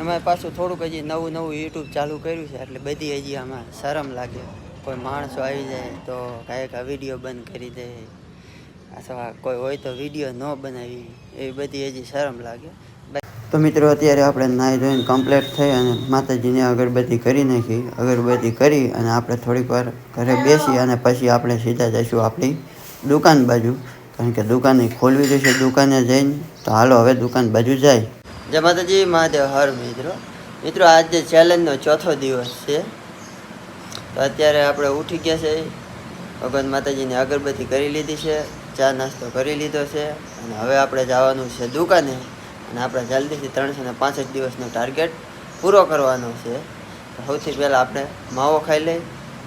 એમાં પાછું થોડુંક હજી નવું નવું યુટ્યુબ ચાલુ કર્યું છે, એટલે બધી હજી આમાં શરમ લાગે. કોઈ માણસો આવી જાય તો કાંઈક આ વીડિયો બંધ કરી દે, અથવા કોઈ હોય તો વીડિયો ન બનાવી, એવી બધી હજી શરમ લાગે. તો મિત્રો, અત્યારે આપણે નાહી ધોઈને કમ્પ્લીટ થઈ અને માતાજીની અગરબત્તી કરી નાખી. અગરબત્તી કરી અને આપણે થોડીક વાર ઘરે બેસી અને પછી આપણે સીધા જઈશું આપણી દુકાન બાજુ. કારણ કે દુકાને ખોલવી જશે દુકાને જઈને. તો હાલો, હવે દુકાન બાજુ જાય. જય માતાજી, મહાદેવ, હર મિત્રો. મિત્રો, આજે ચેલેન્જનો ચોથો દિવસ છે, તો અત્યારે આપણે ઉઠી ગયા છે. ભગવાન માતાજીની અગરબત્તી કરી લીધી છે, ચા નાસ્તો કરી લીધો છે, અને હવે આપણે જવાનું છે દુકાને. અને આપણે જલ્દીથી ત્રણસો ને પાંસઠ દિવસનો ટાર્ગેટ પૂરો કરવાનો છે. સૌથી પહેલાં આપણે માવો ખાઈ લઈ,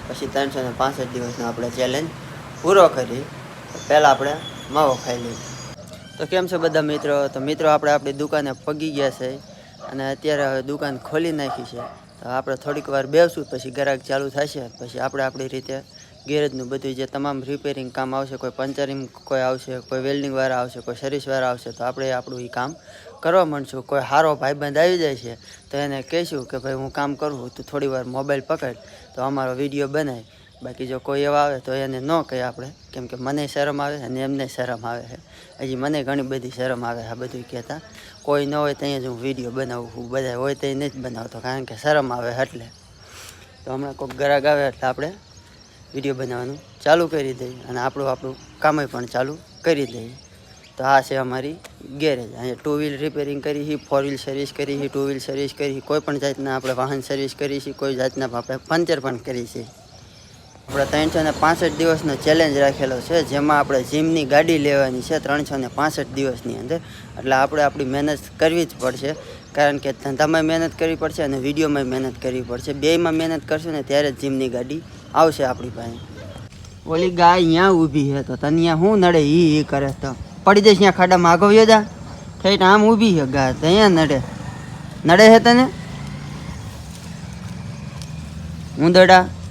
પછી ત્રણસો ને પાંસઠ દિવસનો આપણે ચેલેન્જ પૂરો કરી. પહેલાં આપણે માવો ખાઈ લઈએ. તો કેમ છે બધા મિત્રો? તો મિત્રો, આપણે આપણી દુકાને પગી ગયા છે અને અત્યારે હવે દુકાન ખોલી નાખી છે. તો આપણે થોડીક વાર બેસશું પછી ગ્રાહક ચાલુ થશે, પછી આપણે આપણી રીતે ગેરેજનું બધું જે તમામ રિપેરિંગ કામ આવશે, કોઈ પંચરિંગ કોઈ આવશે, કોઈ વેલ્ડિંગવાળા આવશે, કોઈ સર્વિસવાળા આવશે, તો આપણે આપણું એ કામ કરવા માંડશું. કોઈ સારો ભાઈબંધ આવી જાય છે, તો એને કહીશું કે, ભાઈ, હું કામ કરું તું થોડી વાર મોબાઈલ પકડ. તો અમારો વીડિયો બનાય. બાકી જો કોઈ એવા આવે તો એને ન કહીએ આપણે. કેમ કે મને શરમ આવે અને એમને શરમ આવે છે. હજી મને ઘણી બધી શરમ આવે આ બધું કહેતા. કોઈ ન હોય ત્યાં જ હું વીડિયો બનાવું છું. બધા હોય તો નથી બનાવતો, કારણ કે શરમ આવે એટલે. તો હમણાં કોઈક ગ્રાહક આવે એટલે આપણે વીડિયો બનાવવાનું ચાલુ કરી દઈએ અને આપણું આપણું કામ પણ ચાલુ કરી દઈએ. તો આ છે અમારી ગેરેજ. અહીંયા ટુ વ્હીલ રિપેરિંગ કરી છે ફોર વ્હીલ સર્વિસ કરી છે ટુ વ્હીલ સર્વિસ કરી કોઈ પણ જાતના આપણે વાહન સર્વિસ કરી છે, કોઈ જાતના આપણે પંચર પણ કરી છે. આપણે ત્રણસો ને પાસઠ દિવસનો ચેલેન્જ રાખેલો છે, જેમાં આપણે જીમની ગાડી લેવાની છે ત્રણસો ને પાસઠ દિવસની અંદર. એટલે આપણે આપણી મહેનત કરવી જ પડશે, કારણ કે ધંધામાં મહેનત કરવી પડશે અને વિડીયોમાં મહેનત કરવી પડશે. બેયમાં મહેનત કરશું ને ત્યારે જ જીમની ગાડી આવશે આપણી પાસે. ઓલી ગાય અહીંયા ઊભી છે તો તને અહીંયા શું નડે એ ઈ કરે તો. પડી જઈશ અહીંયા ખાડામાં આગળ જા. થઈ આમ ઊભી છે ગાય, તો અહીંયા નડે. નડે છે તને? ઉંદરડા. હા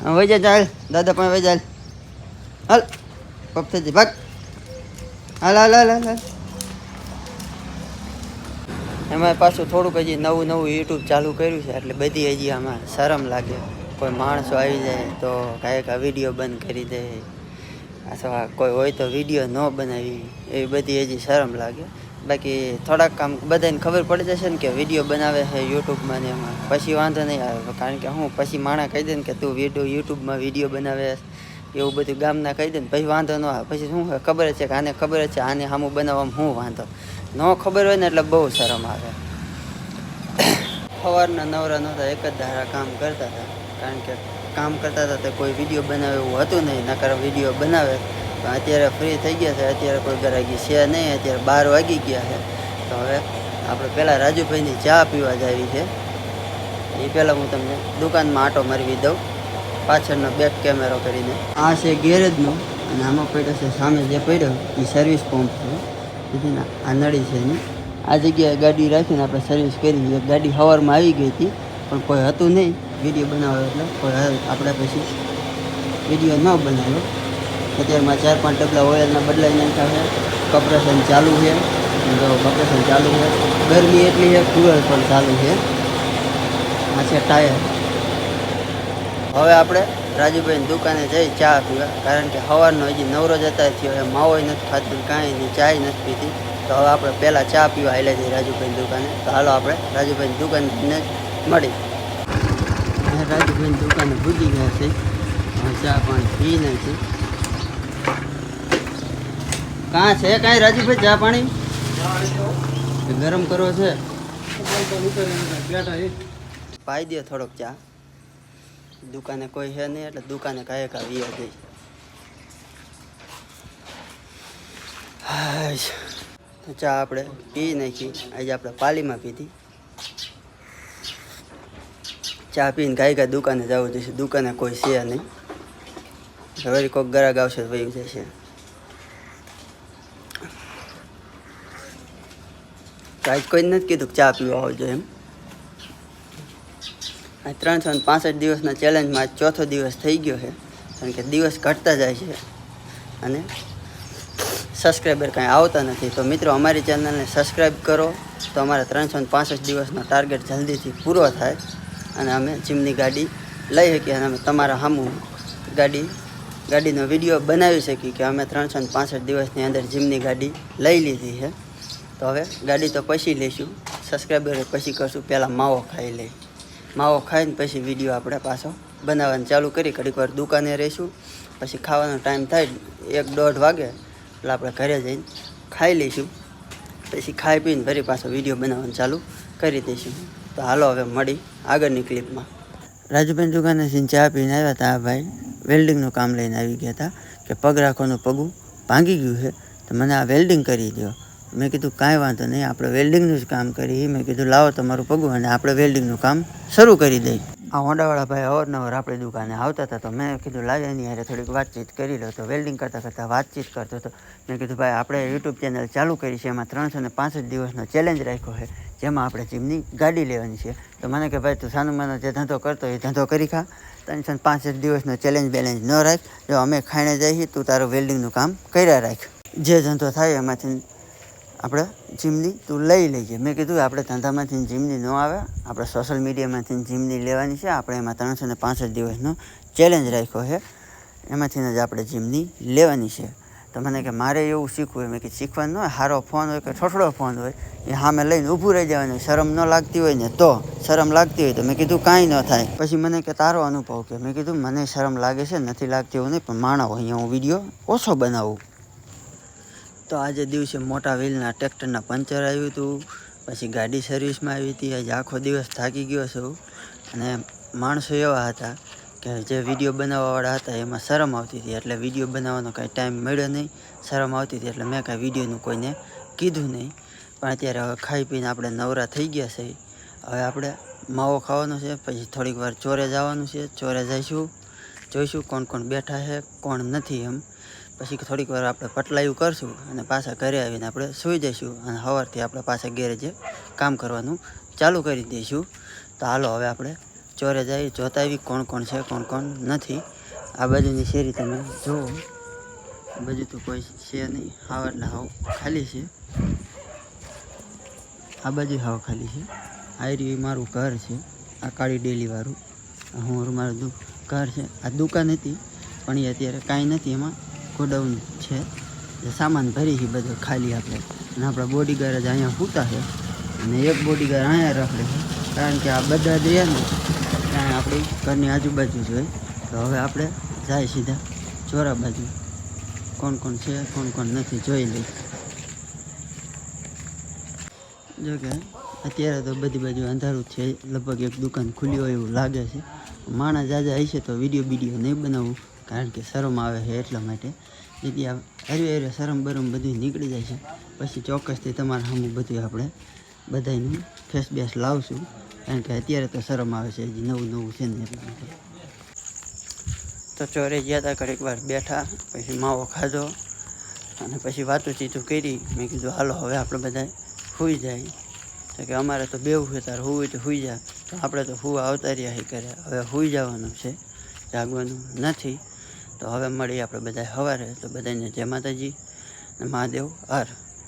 વહી જા ચાલ દાદા પણ વહી ચાલ હાલ. પપ્પથી ભાગ. હાલ હાલ હાલ હાલ હાલ. એમાં પાછું થોડુંક હજી નવું નવું યુટ્યુબ ચાલુ કર્યું છે, એટલે બધી હજી આમાં શરમ લાગે. કોઈ માણસો આવી જાય તો કાંઈક આ વીડિયો બંધ કરી દે. અથવા કોઈ હોય તો વીડિયો ન બનાવી. એવી બધી હજી શરમ લાગે. બાકી થોડાક કામ બધાને ખબર પડી જશે ને કે વીડિયો બનાવે છે યુટ્યુબમાં ને એમાં. પછી વાંધો નહીં આવે. કારણ કે હું પછી માણા કહી દે ને કે તું વીડિયો યુટ્યુબમાં વીડિયો બનાવે એવું બધું ગામના કહી દે ને પછી વાંધો ન આવે. પછી શું ખબર છે કે આને ખબર છે, આને સામું બનાવવામાં શું વાંધો? ન ખબર હોય ને એટલે બહુ શરમ આવે. સવારના નવરા નહોતા એક જ ધારા કામ કરતા હતા. કારણ કે કામ કરતા હતા તો કોઈ વીડિયો બનાવે એવું હતું નહીં. નકર વીડિયો બનાવે. પણ અત્યારે ફ્રી થઈ ગયા છે. અત્યારે કોઈ ગરાગી છે નહીં. અત્યારે બાર વાગી ગયા છે. તો હવે આપણે પહેલાં રાજુભાઈની ચા પીવા જ આવી છે. એ પહેલાં હું તમને દુકાનમાં આટો મારવી દઉં. પાછળનો બેક કેમેરો કરીને. આ છે ગેરેજનો અને આમાં પડ્યો છે સામે જે પડ્યો એ સર્વિસ પંપ છે. તેથી આ નળી છે એની. આ જગ્યાએ ગાડી રાખીને આપણે સર્વિસ કરી એક ગાડી હવારમાં આવી ગઈ હતી, પણ કોઈ હતું નહીં. વીડિયો બનાવ્યો એટલે કોઈ આપણે પછી વીડિયો ન બનાવ્યો. અત્યારમાં ચાર પાંચ ડબલા ઓઇલના બદલાઈ નાખ્યા છે કપરેશન ચાલુ છે. જો કપરેશન ચાલુ છે. ગરમી એટલી છે કુલર પણ ચાલુ છે. આ છે ટાયર. હવે આપણે રાજુભાઈની દુકાને જઈ ચા પીવા, કારણ કે સવારનો હજી નવરો જતા થયો એ માવોય નથી ખાતી, કાંઈ નહીં, ચાય નથી પીતી. તો હવે આપણે પહેલાં ચા પીવા હાલે જઈએ રાજુભાઈની દુકાને. તો હાલો આપણે રાજુભાઈની દુકાને મળી. રાજુભાઈની દુકાને ભૂગી ગયા છે ચા પાણી પી નાખી કાં છે કાંઈ રાજુભાઈ ચા પાણી? ગરમ કરવો છે. પાઈ દે થોડોક ચા. દુકાને કોઈ છે નહીં, એટલે દુકાને કાંઈ કાંઈ ગઈ. તો ચા આપણે પી નાખી. આજે આપણે પાલીમાં પીધી. ચા પીને કાંઈ કાંઈ દુકાને જવું જોઈશે. દુકાને કોઈ છે નહીં. હવે કોઈક ગરાગ આવશે તો વયું જશે. આજ કોઈ નથી કીધું ચા પીવા આવજો એમ. આ ત્રણસો ને પાસઠ દિવસના ચેલેન્જમાં આજ ચોથો દિવસ થઈ ગયો છે. કારણ કે દિવસ ઘટતા જાય છે. અને સબસ્ક્રાઈબર કાંઈ આવતા નથી. તો મિત્રો, અમારી ચેનલને સબસ્ક્રાઈબ કરો. તો અમારા ત્રણસો ને પાંસઠ દિવસનો ટાર્ગેટ જલ્દીથી પૂરો થાય. અને અમે જીમની ગાડી લઈ શકીએ અને અમે તમારા સામું ગાડી, ગાડીનો વીડિયો બનાવી શકીએ કે અમે ત્રણસો ને પાંસઠ દિવસની અંદર જીમની ગાડી લઈ લીધી છે. તો હવે ગાડી તો પછી લઈશું સબસ્ક્રાઈબર પછી કરશું. પહેલાં માવો ખાઈ લઈ માવો ખાઈને પછી વીડિયો આપણે પાછો બનાવવાનું ચાલુ કરી. ઘડીક વાર દુકાને રહીશું. પછી ખાવાનો ટાઈમ થાય એક દોઢ વાગે, એટલે આપણે ઘરે જઈને ખાઈ લઈશું. પછી ખાઈ પીને ફરી પાછો વીડિયો બનાવવાનું ચાલુ કરી દઈશું. તો હાલો હવે મળી આગળની ક્લિપમાં રાજુભાઈ દુકાને ચા પીને આવ્યા હતા આ ભાઈ વેલ્ડિંગનું કામ લઈને આવી ગયા હતા કે પગ રાખવાનું પગું ભાંગી ગયું છે. તો મને આ વેલ્ડિંગ કરી દો મેં કીધું, કાંઈ વાંધો નહીં, આપણે વેલ્ડિંગનું જ કામ કરી મેં કીધું, લાવો તમારું પગું અને આપણે વેલ્ડિંગનું કામ શરૂ કરી દઈએ. આ હોન્ડાવાળા ભાઈ અવારનવાર આપણી દુકાને આવતા હતા તો મેં કીધું લાવે એની હારે થોડીક વાતચીત કરી લો. તો વેલ્ડિંગ કરતાં કરતાં વાતચીત કરતો હતો. મેં કીધું, ભાઈ, આપણે યુટ્યુબ ચેનલ ચાલુ કરી છે, એમાં ત્રણસો ને પાંસઠ દિવસનો ચેલેન્જ રાખ્યો છે, જેમાં આપણે જીમની ગાડી લેવાની છે. તો મને કે, ભાઈ, તું સાનું માનો જે ધંધો કરતો એ ધંધો કરી ખા. ત્રણસો ને પાંસઠ દિવસનો ચેલેન્જ બેલેન્જ ન રાખ. જો અમે ખાઈને જઈએ, તું તારું વેલ્ડિંગનું કામ કર્યા રાખ. જે ધંધો થાય એમાંથી આપણે જીમની તું લઈ લઈએ. મેં કીધું આપણે ધંધામાંથી જીમની ન આવે, આપણે સોશિયલ મીડિયામાંથી જીમની લેવાની છે. આપણે એમાં ત્રણસો ને પાંસઠ દિવસનો ચેલેન્જ રાખ્યો છે. એમાંથી જ આપણે જીમની લેવાની છે. તો મને કે મારે એવું શીખવું મેં કે શીખવાનું હોય સારો ફોન હોય કે ઠોઠડો ફોન હોય, એ સામે લઈને ઊભું રહી જવાનું શરમ ન લાગતી હોય ને તો શરમ લાગતી હોય તો મેં કીધું કાંઈ ન થાય. પછી મને કે તારો અનુભવ કે, મેં કીધું મને શરમ લાગે છે, નથી લાગતી એવું નહીં, પણ માણસ અહીંયા હું વીડિયો ઓછો બનાવું. તો આજે દિવસે મોટા વ્હીલના ટ્રેક્ટરના પંચર આવ્યું હતું પછી ગાડી સર્વિસમાં આવી હતી, આજે આખો દિવસ થાકી ગયો છું. અને માણસો એવા હતા કે જે વીડિયો બનાવવાવાળા હતા, એમાં શરમ આવતી હતી. એટલે વીડિયો બનાવવાનો કાંઈ ટાઈમ મળ્યો નહીં, શરમ આવતી હતી. એટલે મેં કાંઈ વિડીયોનું કોઈને કીધું નહીં. પણ અત્યારે હવે ખાઈ પીને આપણે નવરા થઈ ગયા છે. હવે આપણે માવો ખાવાનો છે, પછી થોડીક વાર ચોરે જવાનું છે. ચોરે જઈશું. જોઈશું કોણ કોણ બેઠા છે, કોણ નથી એમ. પછી થોડીક વાર આપણે પટલાયું કરશું અને પાછા ઘરે આવીને આપણે સૂઈ જઈશું અને સવારથી આપણે પાછા ગેરેજે કામ કરવાનું ચાલુ કરી દઈશું. તો હાલો, હવે આપણે ચોરે જઈ જોતા આવી કોણ કોણ છે, કોણ કોણ નથી. આ બાજુની શેરી તમે જુઓ. બાજુ તો કોઈ છે નહીં. હાવ એટલે હાવ ખાલી છે. આ બાજુ હાવ ખાલી છે. આ રહ્યું મારું ઘર છે. આ કાળી ડેલીવાળું. હું મારું ઘર છે. આ દુકાન હતી, પણ એ અત્યારે કાંઈ નથી એમાં. ગોડાઉન છે. સામાન ભરી છે બધો ખાલી આપણે. અને આપણા બોડીગાર્ડ જ અહીંયા સૂતા છે. અને એક બોડીગાર્ડ અહીંયા રાખે છે. કારણ કે આ બધા જ રહ્યા ને, ત્યાં આપણી ઘરની આજુબાજુ જ હોય. તો હવે આપણે જાય સીધા ચોરા બાજુ. કોણ કોણ છે, કોણ કોણ નથી, જોઈ લઈ જો કે, અત્યારે તો બધી બાજુ અંધારું છે. લગભગ એક દુકાન ખુલ્લી હોય એવું લાગે છે. માણસ જાજા હશે તો વીડિયો બીડીયો નહીં બનાવવું કારણ કે શરમ આવે છે એટલા માટે. જેથી હરે હરે શરમ બરમ બધું નીકળી જાય છે. પછી ચોક્કસથી તમારા સામે બધું આપણે બધાનું ફેસ બેસ લાવશું. કારણ કે અત્યારે તો શરમ આવે છે, હજી નવું નવું છે ને એટલા માટે. તો ચોરે ગયા હતા ઘડીક વાર બેઠા, પછી માવો ખાધો અને પછી વાતો ચીતું કરી. મેં કીધું, હાલો, હવે આપણે બધા હોઈ જાય. તો કે, અમારે તો બેવું છે, તારે હોવું તો હોઈ જા. તો આપણે તો હુવા આવતા રહ્યા હી કરે હવે હોઈ જવાનું છે. જાગવાનું નથી. તો હવે મળીએ આપણે બધા સવારે. તો બધાને જય માતાજી મહાદેવ. હર.